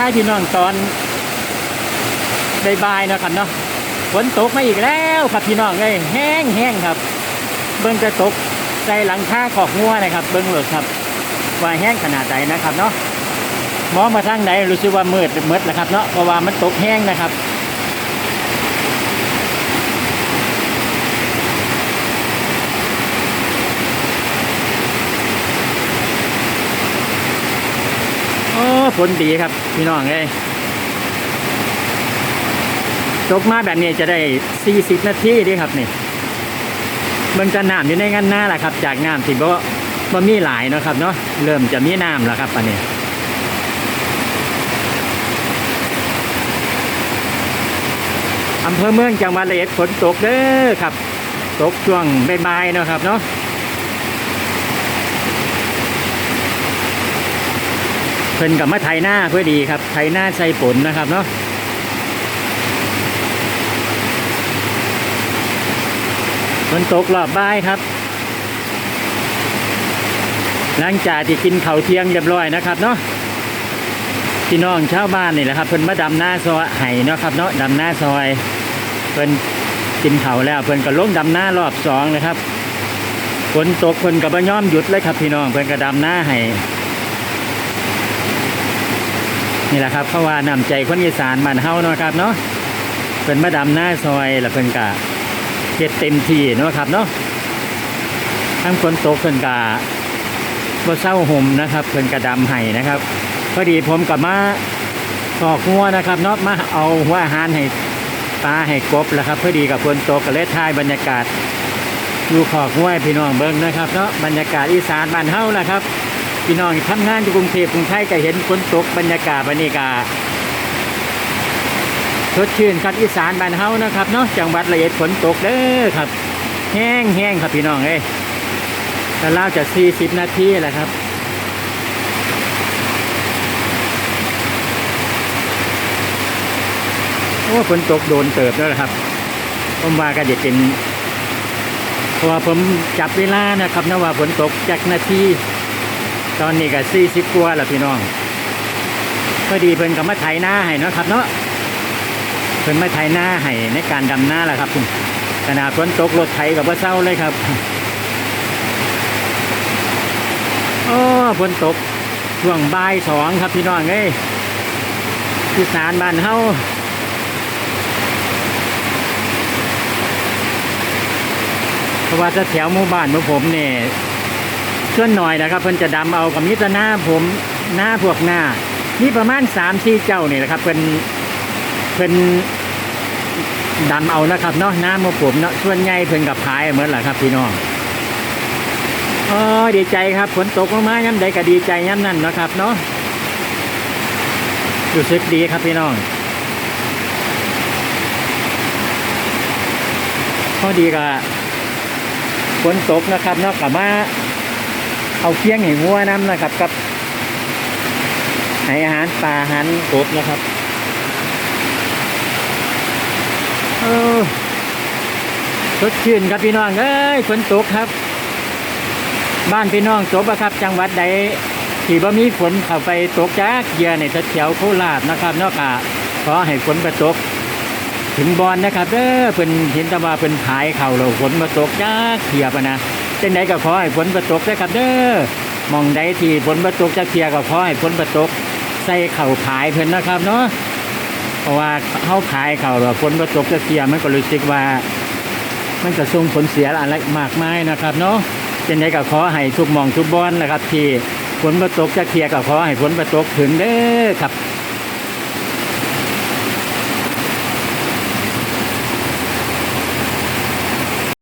ท้ายพี่น้องตอนบายๆเนาะครับเนาะฝนตกมาอีกแล้วครับพี่น้องเลยแห้งแห้งครับ เบิ้งจะตกใส่หลังคาขอกงัวนะครับ เบิ้งเลยครับ ว่าแห้งขนาดไหนนะครับเนาะมองมาทางไหนรู้สึกว่ามืดมืดนะครับเนาะเพราะว่ามันตกแห้งนะครับ โอ้ฝนดีครับพี่น้องเอ้ยตกมาแบบนี้จะได้ 40 นาทีดีครับนี่มันจะน้ำอยู่ในงันหน้าแหละครับ จากน้ำที่บ่บ่มีหลายนะครับเนาะเริ่มจะมีน้ำแล้วครับอันนี้อำเภอเมืองจังหวัดระยองฝนตกเด้อครับ ตกช่วงใบ่ายๆเนะครับเนาะ พิ่นกับมาไถหน้าเพื่อดีครับไถหน้าใส่ฝนนะครับเนาะฝนตกรอบบ่ายครับ หลังจากที่กินเข้าเที่ยงเรียบร้อยนะครับเนาะพี่น้องชาวบ้านนี่แหละครับเพิ่นมาดำหน้าซอยไห้เนาะครับเนาะดำหน้าซอยเพิ่นกินเข้าแล้วเพิ่นก็ลงดำหน้ารอบสองนะครับฝนตกเพิ่นก็บ่ยอมหยุดเลยครับพี่น้องเพิ่นก็ดำหน้าให้ นี่แหละครับเพราะว่านำใจคนอีสานบ้านเฮาเนาะครับเนาะเพิ่นมาดำหน้าซอยแล้วเพิ่นกะเฮ็ดเต็มที่เนาะครับเนาะทั้งฝนตกเพิ่นกะบ่เศร้าห่มนะครับเพิ่นกะดำให้นะครับพอดีผมกับมาขอกงัวนะครับเนาะมาเอาหัวอาหารให้ปลาให้กบแล้วครับพอดีกับฝนตกก็เลยถ่ายบรรยากาศอยู่ขอกงัวให้พี่น้องเบิ่งนะครับเนาะบรรยากาศอีสานบ้านเฮานะครับ พี่น้องทำงานอยู่กรุงเทพกรุงไทยก็เห็นฝนตกบรรยากาศบรรยากาศสดชื่นครับอีสานบ้านเฮานะครับเนาะจังหวัดระยองฝนตกเด้อครับ แห้งแห้งครับพี่น้องเอ้ยแล้วเราจะ40นาทีแหละครับโอ้ฝนตกโดนเติบแล้วล่ะครับผมว่าก็จะเป็นเพราะว่าผมจับเวลานะครับนะว่าฝนตกจากนาที ตอนนี้ก็สี่สิบกว่าแล้วพี่น้องพอดีเพิ่นก็มาไถหน้าให้เนาะครับ เนาะเพิ่นมาไถหน้าให้ในการดำหน้าแหละครับขนาดฝนตกรถไถกับว่าเศร้าเลยครับโอ้ฝนตกช่วงบ่ายสองครับพี่น้องเอ้ยที่สารบ้านเฮาเพราะว่าถ้าแถวหมู่บ้านของผมเนี่ย ส่วนหน่อยนะครับเพิ่นจะดำเอากับมิตรหน้าผมหน้าพวกหน้านี่ประมาณสามสี่เจ้านี่แหละครับเพิ่นเพิ่นดำเอานะครับเนาะหน้าหมผมเนาะส่วนใหญ่เพิ่นกับพายเหมือนแหละครับพี่น้องอ๋อดีใจครับฝนตกลงมาย้ำใดก็ดีใจย้ำนั่นนะครับเนาะรู้สึกดีครับพี่น้องพอดีกับฝนตกนะครับเนาะกลับมา เอาเคียงให้งัวน้ำนะครับกับให้อาหารปลาอาหารกบนะครับเออสดชื่นครับพี่น้องเอ้ยฝนตกครับ บ้านพี่น้องจบอะครับ จังหวัดใดที่บ่มีฝนเข้าไปตกจากเยียในแถวโคราชนะครับเนอกจากขอให้ฝนประตก ถึงบอนนะครับเด้อเพิ่นเห็นแตะว่าเพิ่นขายเข่าวเราฝนมาตกจ้าเทียบอะนะ จังใดก็ขอให้ฝนประตกได้ครับเด้อมองใดที่ฝนประตกจะเทียก็ขอให้ฝนประตกใส่เข่าขายเพิ่นนะครับเนาะเพราะว่าเขาขายเข่าวเราฝนประตกจะเทียมันก็รู้สึกว่า มันจะส่งผลเสียอะไรมากมายนะครับเนาะจังใดก็ขอให้ทุกมองทุกบอนนะครับ ที่ฝนประตกจะเทียก็ขอให้ฝนประตกถึงเด้อครับ